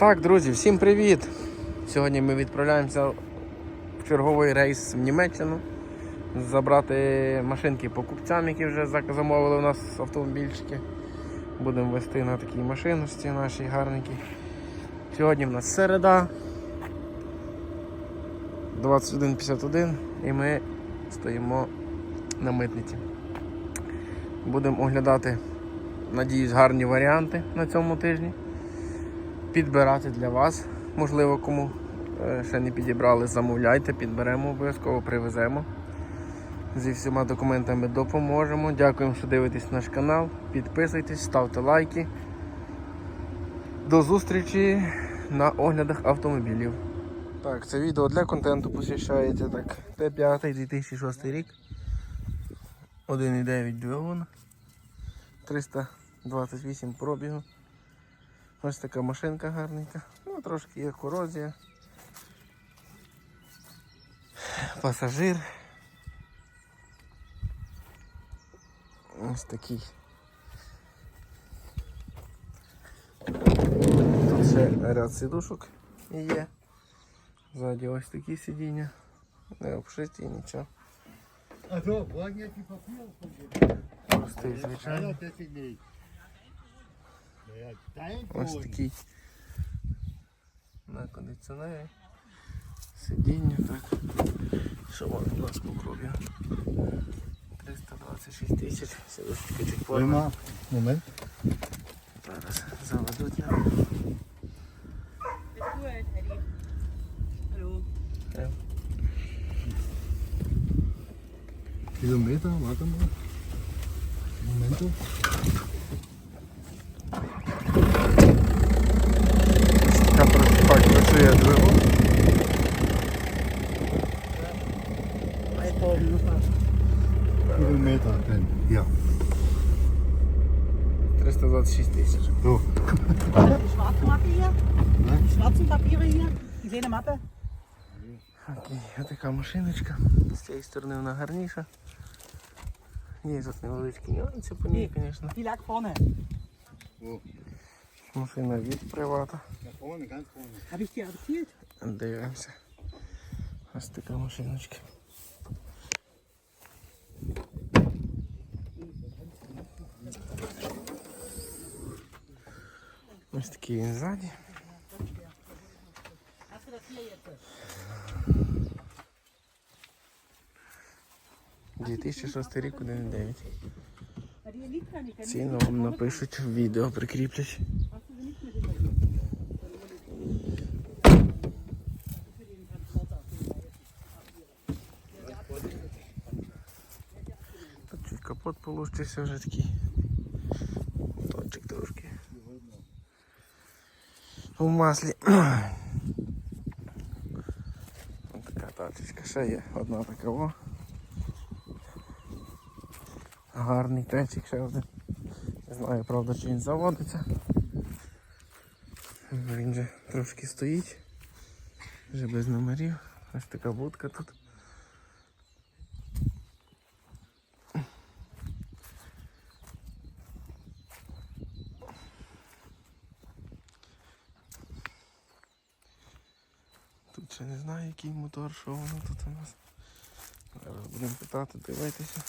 Так, друзі, всім привіт! Сьогодні ми відправляємося в черговий рейс в Німеччину. Забрати машинки покупцям, які вже замовили у нас автомобільчики. Будемо вести на такій машиночці нашій гарненькій. Сьогодні в нас середа 21.51 і ми стоїмо на митниці. Будемо оглядати, надіюсь, гарні варіанти на цьому тижні підбирати для вас. Можливо, кому е, ще не підібрали, замовляйте, підберемо обов'язково, привеземо. Зі всіма документами допоможемо. Дякуємо, що дивитесь наш канал. Підписуйтесь, ставте лайки. До зустрічі на оглядах автомобілів. Так, це відео для контенту посвящається так. Т5 2006 рік. 1,9 двигун. 328 пробігу. Ось така машинка гарненька. Ну, трошки є корозія. Пасажир. Ось такий. Тут ще ряд сідушок є. Ззаді ось такі сидіння. Не обшиті, нічого. Also, wollen jetzt die Papiere von dir? Простий, Ja, Ось такий. На кондиціонері. Сидіння, так. Що вам у нас по пробігу? 326 тисяч. Порно. mal. Moment. Зараз заведуть нам. Ist gut, Eddie. 326 tисяч. So. Schwarze Mappe hier? Die schwarzen Papiere hier? Die kleine Mappe? Окей, така машиночка. З цієї сторони вона гарніша. Є тут невеличкі нюанси по ній, звісно. Lag vorne. Wo? Машина від привата. Дивимося. Ось така машиночка. Ось такий він ззаді. Hier jetzt? 2006 рік 1.9. Bei dir liegt da nicht. Wenn Ціну вам напишуть в відео, прикріплять. Тут капот получився вже такий. Точик трошки. У маслі. Ось така тачечка. Ще є одна така о. Гарний течик ще один. Не знаю, правда, чи він заводиться. Він же трошки стоїть. Вже без номерів. Ось така будка. Тут який мотор, що воно тут у нас. Зараз будемо питати, дивитися.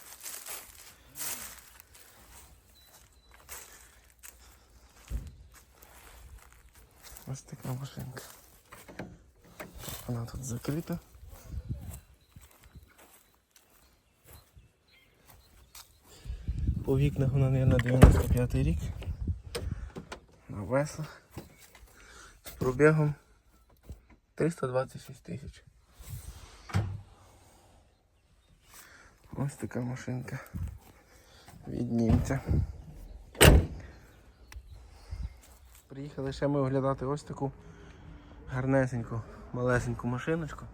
Ось така машинка. Вона тут закрита. По вікнах вона, мабуть, 95 рік. На веслах. З пробігом 326 тисяч. Ось така машинка від німця. Приїхали ще ми оглядати ось таку гарнесеньку, малесеньку машиночку.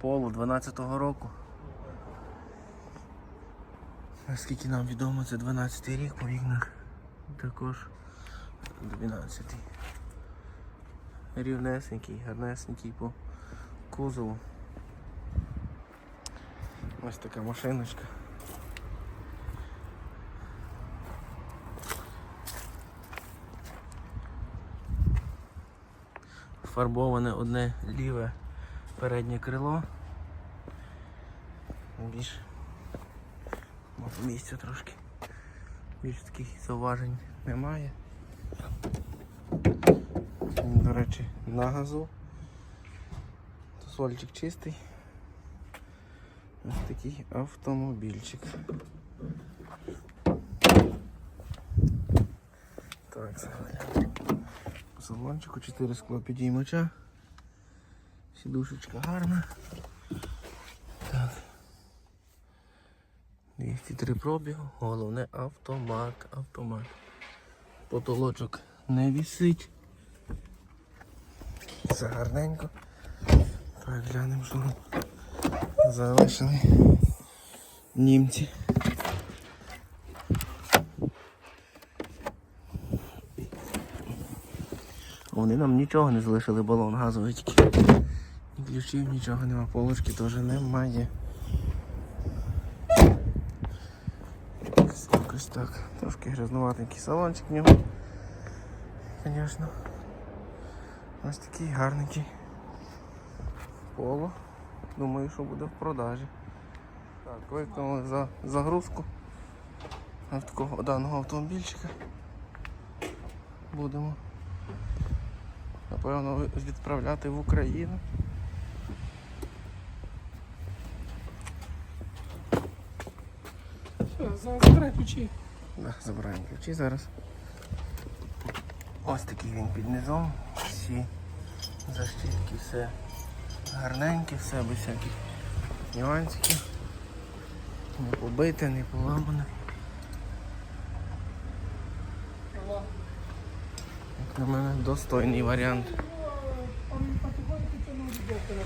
Полу 12-го року. Наскільки нам відомо, це 12 й рік по вікнах. Також 12. Рівнесенький, гарнесенький по кузову. Ось така машиночка. перефарбоване одне ліве переднє крило. Більш місцю трошки. Більш таких зауважень немає. Речі, на газу. Сольчик чистий. Ось такий автомобільчик. Так, заглянемо. Салончику 4 скло підіймача. Сідушечка гарна. Так. 203 пробігу. Головне автомат. Автомат. Потолочок не вісить. Все гарненько. Так, глянемо, що нам залишили німці. Вони нам нічого не залишили балон газовий тільки. Ні ключів, нічого нема, полочки теж немає. Якось- так. Трошки грязнуватенький салончик в нього. Звісно. Ось такий гарненький поло. Думаю, що буде в продажі. Так, виконали за загрузку такого даного автомобільчика. Будемо напевно відправляти в Україну. Все, забирай ключі. Да, забираємо ключі зараз. Ось такий він під низом. Всі защитки, все гарненьке, все без всяких нюансиків. Не побите, не поламане. Як на мене достойний варіант. Он потихоньку тянул ребенка на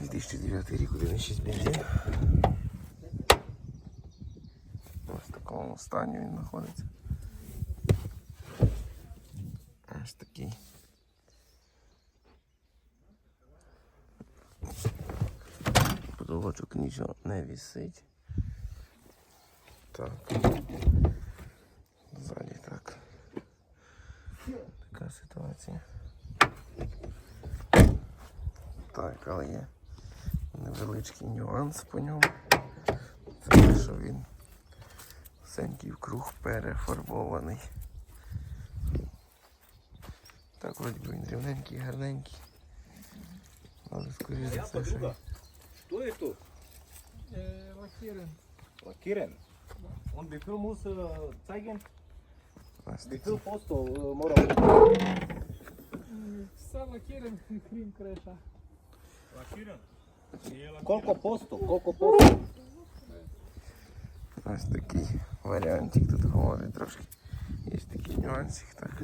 2009 рік, 1,6 бензин. Ось в такому стані він знаходиться. Ось такий. Потолочок нічого не вісить. Так. Ззаді так. Така ситуація. Так, але є Невеличкий нюанс по ньому. Це те, що він всенький вкруг перефарбований. Так, вроді би він рівненький, гарненький. Але скоріше за все, що він- Что это? Э, лакирен. Wie viel muss äh, zeigen? ось Wie такий. äh, morgen? М, Все лакирен, крім криша. Колко посто? Колко посто? Ось такий варіантик тут говорить трошки. Є такий нюансик, так.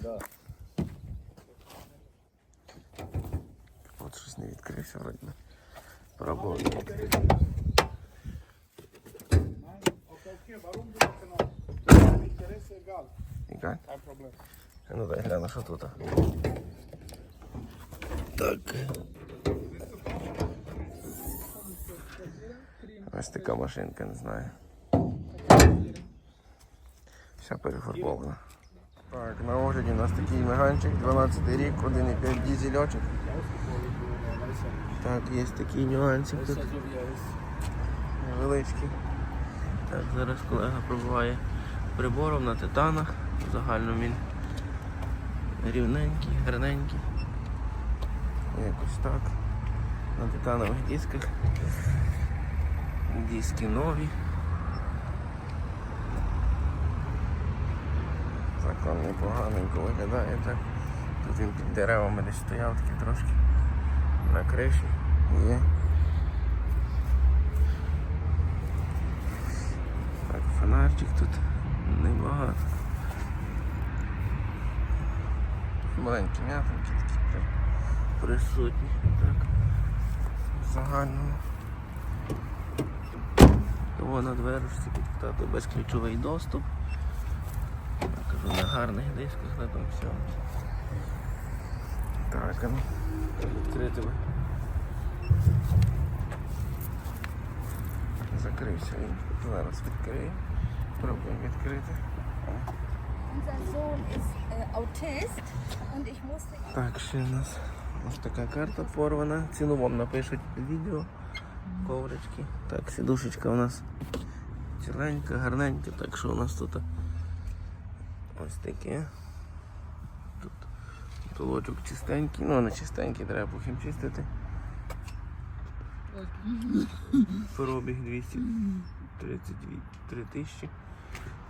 Да. От щось не відкрився, вроді. Пробував. Ігай? Ну дай гляну, що тут. Так. Ось така машинка, не знаю. Вся перефарбована. Так, на огляді у нас такий меганчик, 12 рік, 1,5 дізельочок. Так, є такий нюансик тут. Невеличкий. Так, зараз колега пробуває прибором на титанах. В загальному він рівненький, гарненький. Якось так. На титанових дисках. Диски нові. Закон непоганенько виглядає так. Тут він під деревами десь стояв такий трошки на криші. Є. Так, фонарчик тут небагато. Маленькі м'ятинки такі присутні. Так. Загальному. Того на дверочці тато безключовий доступ. Я кажу, на гарних дисках на тому всьому. Так, ну. Відкрити би. Закрився він. Зараз відкриє. Пробуємо відкрити. Так, ще у нас ось така карта порвана. Ціну вам напишуть відео. Коврички. Так, сідушечка у нас ціленька, гарненька, так що у нас тут ось таке. Тут толочок чистенький, ну не чистенький, треба похімчистити. Пробіг 232 тисячі.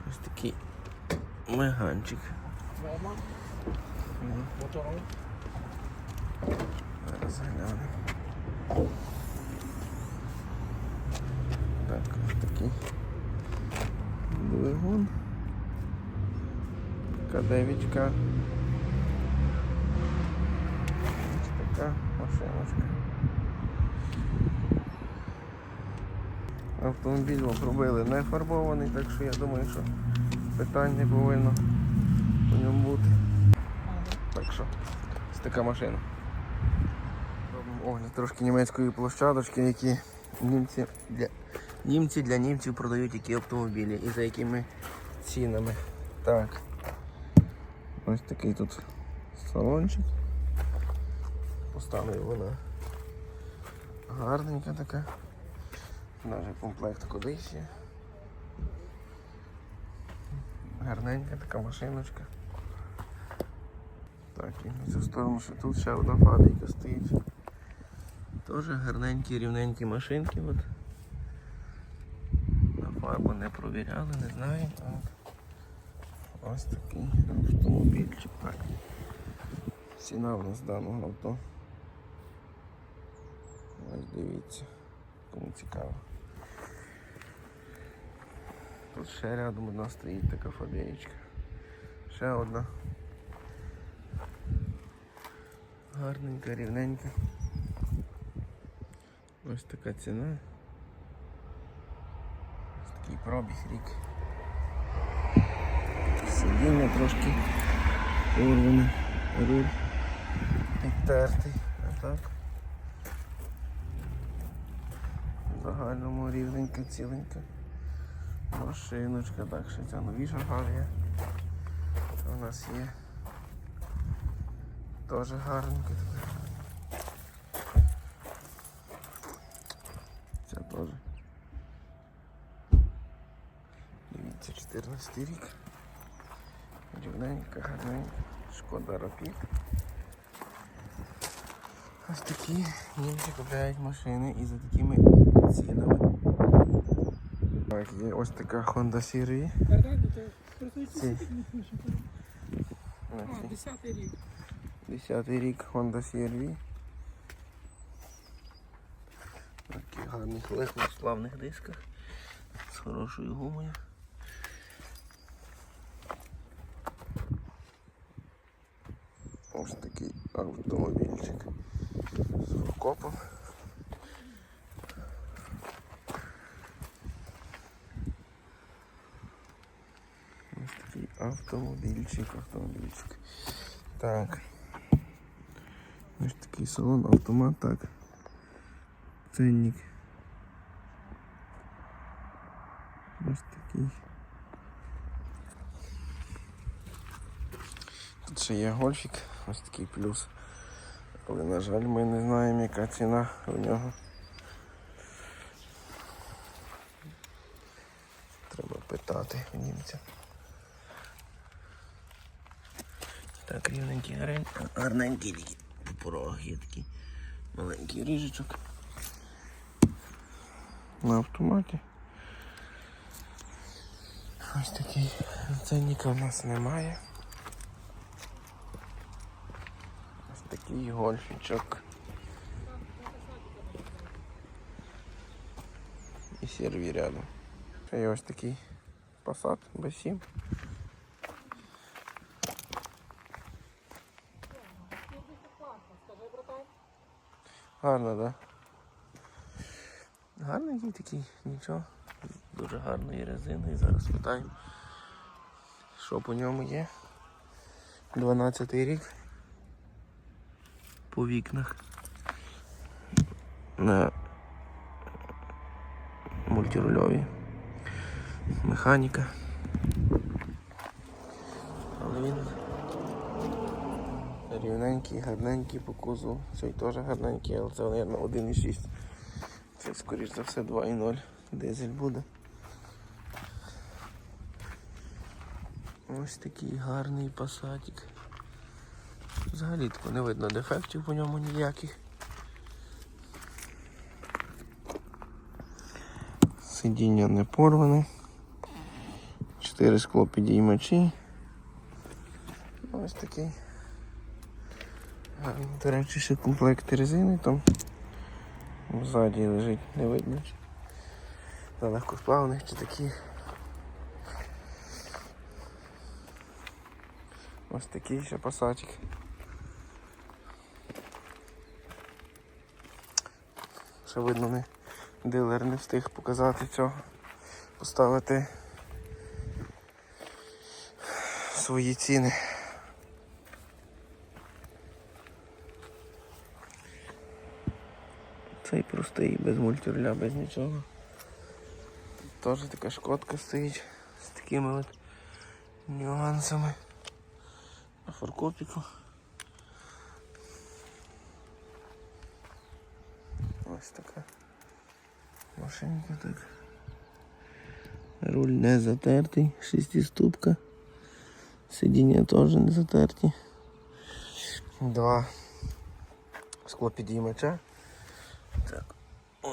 Ось такий меганчик. Зараз глянемо. Так, ось такий двигун. Кадевічка. Ось така машиночка. Автомобіль пробили не фарбований, так що я думаю, що питань не повинно по ньому бути. Так що, ось така машина. Робимо огляд трошки німецької площадочки, які німці для, німці для німців продають які автомобілі і за якими цінами. Так. Ось такий тут салончик. Поставлю вона гарненька така. Навіть комплект кудись є. Гарненька така машиночка. Так, і на цю сторону ще тут ще одна фабрика стоїть. Теж гарненькі, рівненькі машинки. От. Фарбу не провіряли, не знаю. От. Ось такий автомобільчик. Так. Ціна в нас даного авто. Ось дивіться, кому цікаво. Тут ще рядом одна стоїть така фабричка. Ще одна. Гарненька, рівненька. Ось така ціна. Пробіг рік. Сидіння трошки порване, руль підтертий. А так. В загальному рівненька, ціленька. Машиночка, так, ще ця новіша фабія. У нас є. Теж гарненька така. Ця теж. Дивіться, 14 рік. Рівненька, гарненька. Шкода Рапід. Ось такі німці купляють машини і за такими цінами. Так, є ось така Honda Siri. Ці. А, 10 рік. 10 рік Honda CR-V. Такі гарних легких славних дисках з хорошою гумою. Ось такий автомобільчик з фуркопом. Ось такий автомобільчик, автомобільчик. Так. Ось такий салон, автомат, так. Ценник. Ось такий. Тут ще є гольфік, ось такий плюс. Але, на жаль, ми не знаємо, яка ціна у нього. Треба питати у німця. Так, порогах є такий маленький ріжечок. На автоматі. Ось такий ценника у нас немає. Ось такий гольфічок. І серві рядом. Ще є ось такий Passat B7. Гарно, так? Да? Гарний такий, нічого. Дуже гарної резини. І зараз питаємо, що по ньому є. 12 рік. по вікнах. На мультирульові. Механіка. Але він рівненький, гарненький по кузову. Цей теж гарненький, але це, мабуть, 1,6. Це, скоріш за все, 2,0 дизель буде. Ось такий гарний пасатик. Взагалі тако не видно дефектів по ньому ніяких. Сидіння не порване. Чотири скло підіймачі. Ось такий. Гарний, до речі, ще комплект резини там. Ззаді лежить, не видно. На легкосплавних чи такі. Ось такий ще пасатик. Ще видно не дилер не встиг показати цього. Поставити свої ціни. Цей простий, без мультируля, без нічого. Теж така шкодка стоїть з такими от нюансами на форкопіку. Ось така машинка так. Руль не затертий, шестиступка. Сидіння теж не затерті. Два склопідіймача.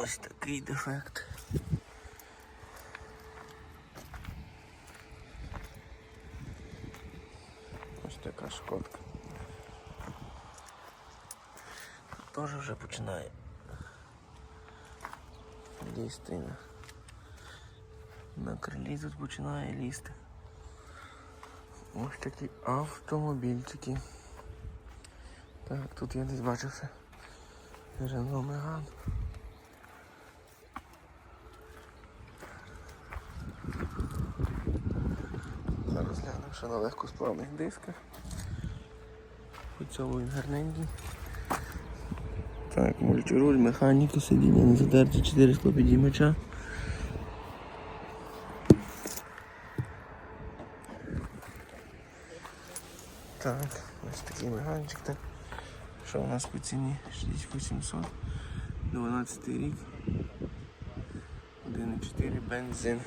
Ось такий дефект. Ось така шкодка. Теж вже починає лізти на, на крилі тут починає лізти. Ось такі автомобільчики. Так, тут я десь бачився. Рено Меган. Що на легкосплавних дисках. Цьому він гарненький. Так, мультируль, механіка, сидіння не затерті, 4 склопідіймача. Так, ось такий меганчик. Так. Що у нас по ціні? 6800, 12 рік. 1,4 бензин.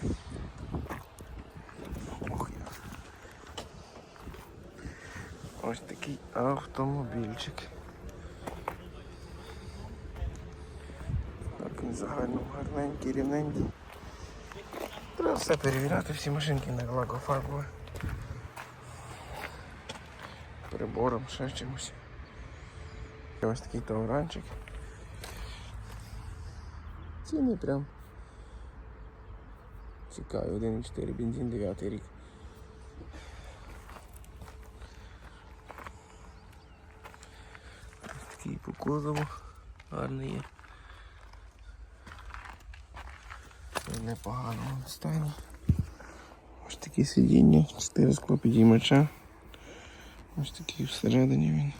Ох, я. Ось такий автомобільчик. Так, він загально гарненький, рівненький. Треба все перевіряти, всі машинки на лагофарбові. Прибором, ще чимось. Ось такий тауранчик. Ціни прям. Цікаві, 1,4 бензин 9 рік. Ось такий по кузову гарний є. В непоганому стані. Ось такі сидіння, 4 скло підіймача. Ось такий всередині він.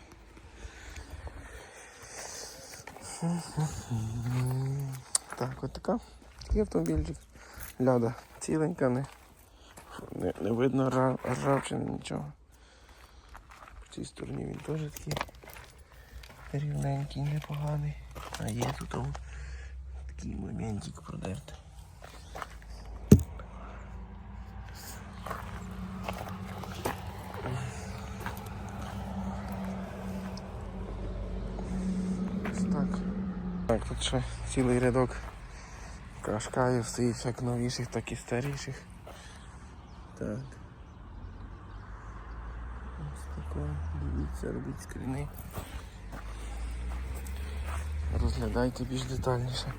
Так, от така. Такий автомобільчик. Ляда ціленька, не, не, не видно ржа- ржавчини, нічого. По цій стороні він теж такий рівненький, непоганий. А є тут он такий моментик продертий. Так. Тут ще цілий рядок кашкаїв стоїть як новіших, так і старіших. Так. Ось таке. Дивіться, робіть скріни. Розглядайте більш детальніше.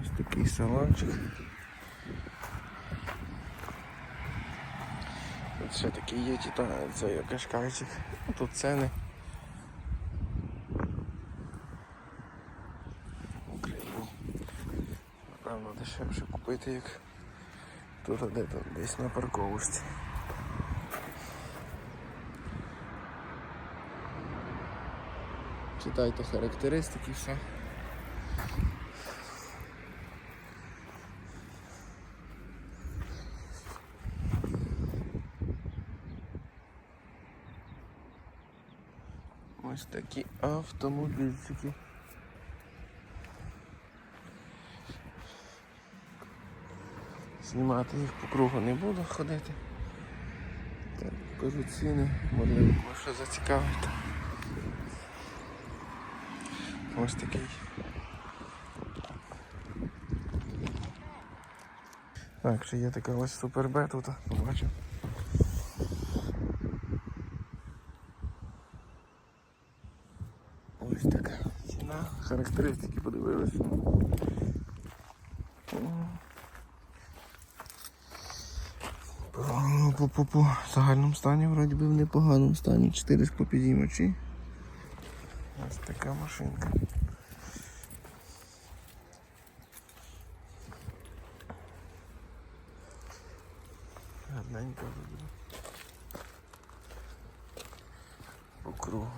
Ось такий салончик. Тут ще такий є тіта, є кашкайчик. Ну, Тут ціни. Україні. Напевно, дешевше купити, як тут де там десь на парковочці. Читайте характеристики, все. Ось такі автомобільчики. Знімати їх по кругу не буду ходити. Так, покажу ціни, можливо, що зацікавить. Ось такий. Так, ще є така ось супербе тут, побачив. Ось така ціна. Характеристики подивилися. По, по, по, по загальному стані вроді би в непоганому стані. 4 підіймачі. Ось така машинка. Гарненька вроді. По кругу.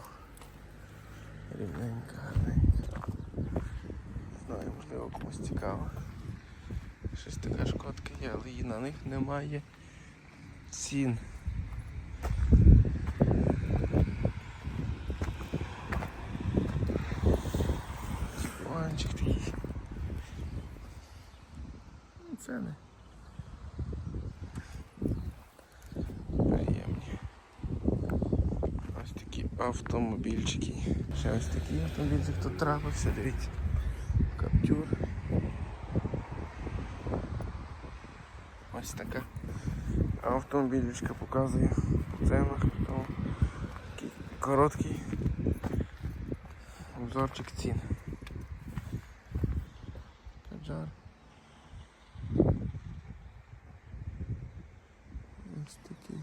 Рівненька, гарненька. Не знаю, можливо комусь цікаво. Щось така шкодка є, але її на них немає цін. Планчик такий. Не. Приємні. Ось такі автомобільчики. Ще ось такий автомобільчик тут трапився, дивіться. Каптюр. Ось така автомобілічка показує по ценах. Такий короткий обзорчик цін. Каджар. Ось такий.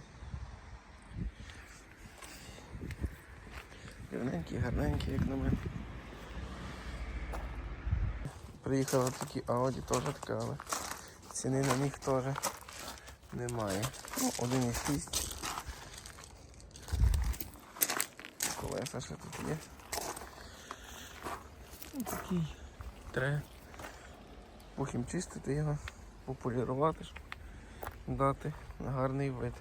Гарненький, гарненький, як на мене. Приїхали такі Audi теж така, але ціни на них теж немає. Ну, 1,6. Колеса ще тут є. Ну, такий. Треба потім чистити його, пополірувати, щоб дати гарний вид.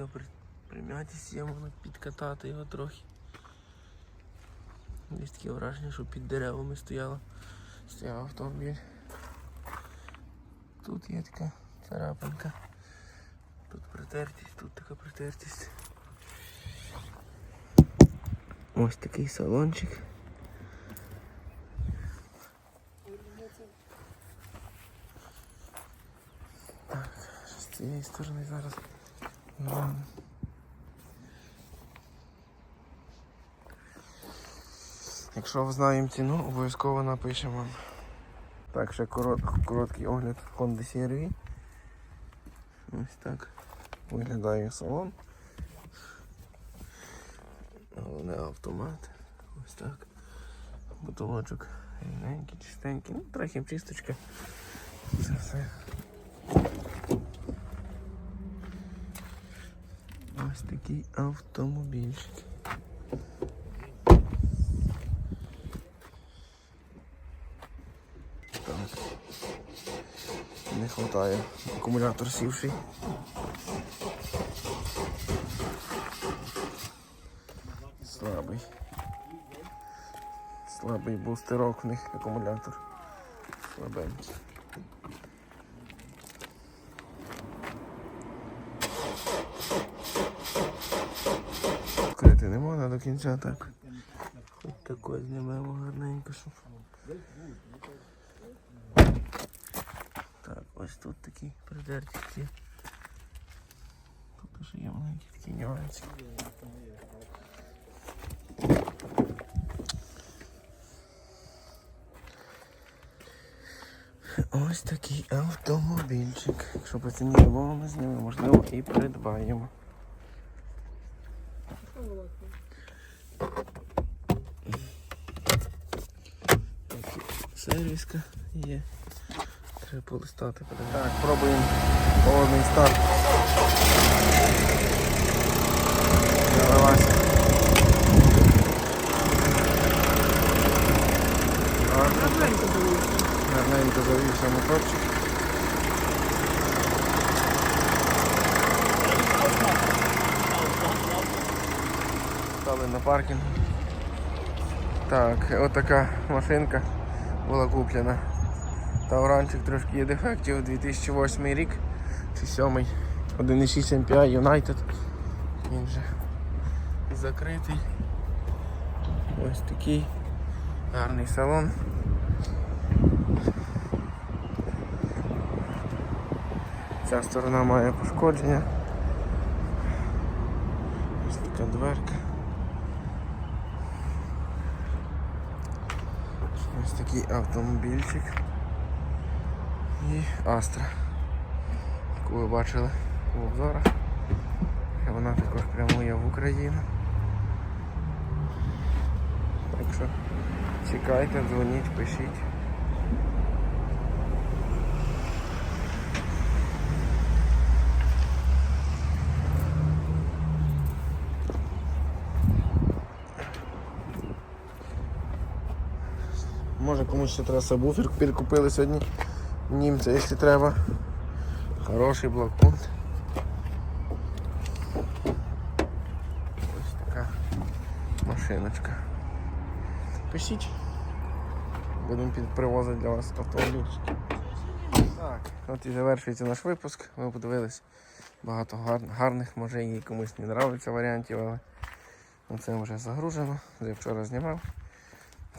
Ось така при- є, можна підкатати його трохи. Є таке враження, що під деревами стояло, стояв автомобіль. Тут є така царапинка. Тут притертість, тут така притертість. Ось такий салончик. Так, з цієї сторони зараз. Глянемо. Якщо знаємо ціну, обов'язково напишемо вам. Так, ще корот, короткий огляд Honda CR-V. Ось так виглядає салон. Головне автомат. Ось так. Бутилочок рівненький, чистенький. Ну, трохи чисточка. Це все. Ось такий автомобільчик. Так. Не вистачає. Акумулятор сівший. Слабий. Слабий бустерок в них акумулятор. Слабенький. Відкрити не можна до кінця так. Хоч такої знімемо гарненько, щоб. Так, ось тут такі придертісті. Тут ще є маленькі такі нюанси. Ось такий автомобільчик. Якщо по ціні любого з ними, можливо, і придбаємо. Сервіска є. Треба полистати. Так, пробуємо холодний старт. Завелася. Гарненько завівся моторчик. Стали на паркінг. Так, от така машинка була куплена. Тауранчик трошки є дефектів, 2008 рік чи 7 1.6 MPI United. Він вже закритий. Ось такий гарний салон. Ця сторона має пошкодження. Ось така дверка. Ось такий автомобільчик. І Астра, яку ви бачили у обзорах. Вона також прямує в Україну. Так що чекайте, дзвоніть, пишіть. Може комусь ще треба сабвуфер перекупили сьогодні. Німця, якщо треба. Хороший блокпункт. Ось така машиночка. Пишіть. Будемо привозити для вас автомобільчики. Так, от і завершується наш випуск. Ми подивились багато гарних, може і комусь не нравиться варіантів, але це вже загружено. Я вчора знімав.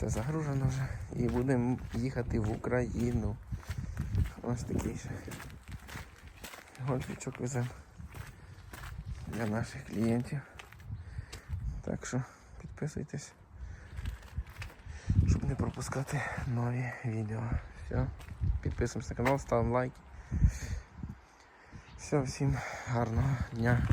Це загружено вже. І будемо їхати в Україну. Ось такий ще. Гольфічок веземо для наших клієнтів. Так що підписуйтесь, щоб не пропускати нові відео. Все. Підписуємося на канал, ставимо лайки. Все, всім гарного дня.